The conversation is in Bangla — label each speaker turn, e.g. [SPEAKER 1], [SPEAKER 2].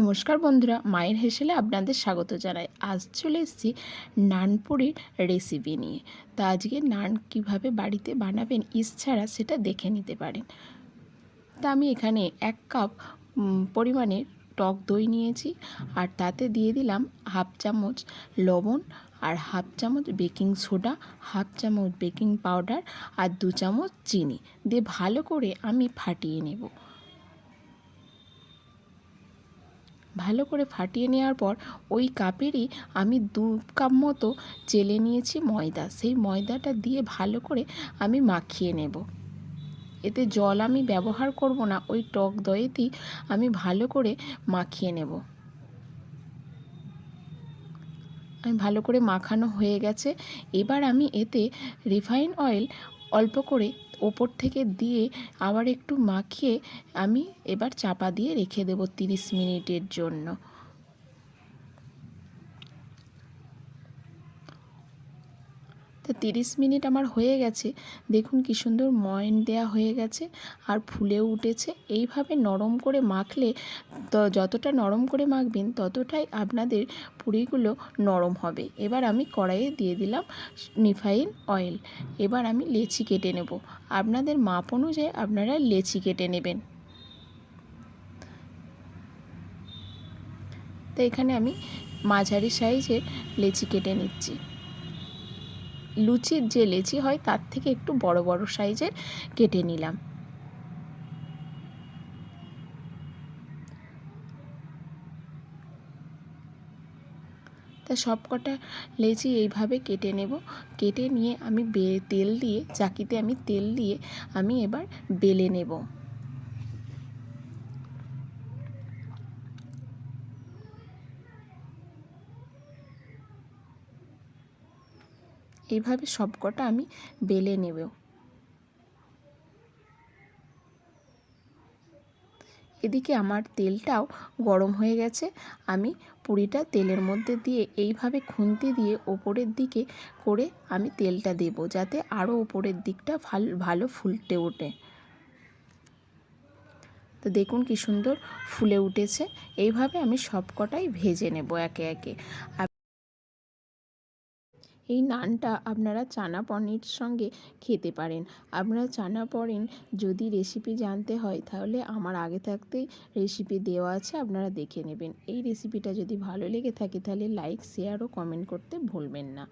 [SPEAKER 1] নমস্কার বন্ধুরা, মায়ের হেসেলে আপনাদের স্বাগত জানাই। আজ চলে এসেছি নানপুরির রেসিপি নিয়ে। তা আজকে নান কীভাবে বাড়িতে বানাবেন, ইস ছাড়া সেটা দেখে নিতে পারেন। তা আমি এখানে এক কাপ পরিমাণে টক দই নিয়েছি আর তাতে দিয়ে দিলাম হাফ চামচ লবণ আর হাফ চামচ বেকিং সোডা, হাফ চামচ বেকিং পাউডার আর দু চামচ চিনি। দিয়ে ভালো করে আমি ফাটিয়ে নেব। ভালো করে ফাটিয়ে নেওয়ার পর ওই কাপেরই আমি দু কাপ মতো চেলে নিয়েছি ময়দা। সেই ময়দাটা দিয়ে ভালো করে আমি মাখিয়ে নেব। এতে জল আমি ব্যবহার করব না, ওই টক দইয়েতেই আমি ভালো করে মাখিয়ে নেব। আমি ভালো করে মাখানো হয়ে গেছে। এবার আমি এতে রিফাইন অয়েল অল্প করে ওপর থেকে দিয়ে আবার একটু মাখিয়ে আমি এবার চাপা দিয়ে রেখে দেবো তিরিশ মিনিটের জন্য। তো তিরিশ মিনিট আমার হয়ে গেছে। দেখুন কি সুন্দর ময়ন দেয়া হয়ে গেছে আর ফুলেও উঠেছে। এইভাবে নরম করে মাখলে তো যতটা নরম করে মাখবেন ততটাই আপনাদের পুরিগুলো নরম হবে। এবার আমি কড়াইয়ে দিয়ে দিলাম রিফাইন অয়েল। এবার আমি লেচি কেটে নেব। আপনাদের মাপ অনুযায়ী আপনারা লেচি কেটে নেবেন। তো এখানে আমি মাঝারি সাইজের লেচি কেটে নিচ্ছি। লুচির যে লেচি হয়, তার থেকে একটু বড় বড় সাইজের কেটে নিলাম। তা সব কটা লেচি এইভাবে কেটে নেব। কেটে নিয়ে আমি বে, তেল দিয়ে, চাকিতে আমি তেল দিয়ে আমি এবার বেলে নেব। এইভাবে সবকটা আমি বেলে নেব। এদিকে আমার তেলটাও গরম হয়ে গেছে। আমি পুরিটা তেলের মধ্যে দিয়ে এইভাবে খুন্তি দিয়ে ওপরের দিকে করে আমি তেলটা দেব, যাতে আরও ওপরের দিকটা ভালো ভালো ফুলটে ওঠে। তো দেখুন কি সুন্দর ফুলে উঠেছে। এইভাবে আমি সবকটাই ভেজে নেব একে একে। এই নানটা আপনারা চানা পনির সঙ্গে খেতে পারেন। আপনারা চানা পনির যদি রেসিপি জানতে হয়, তাহলে আমার আগে থাকতেই রেসিপি দেওয়া আছে, আপনারা দেখে নেবেন। এই রেসিপিটা যদি ভালো লেগে থাকে, তাহলে লাইক শেয়ার ও কমেন্ট করতে ভুলবেন না।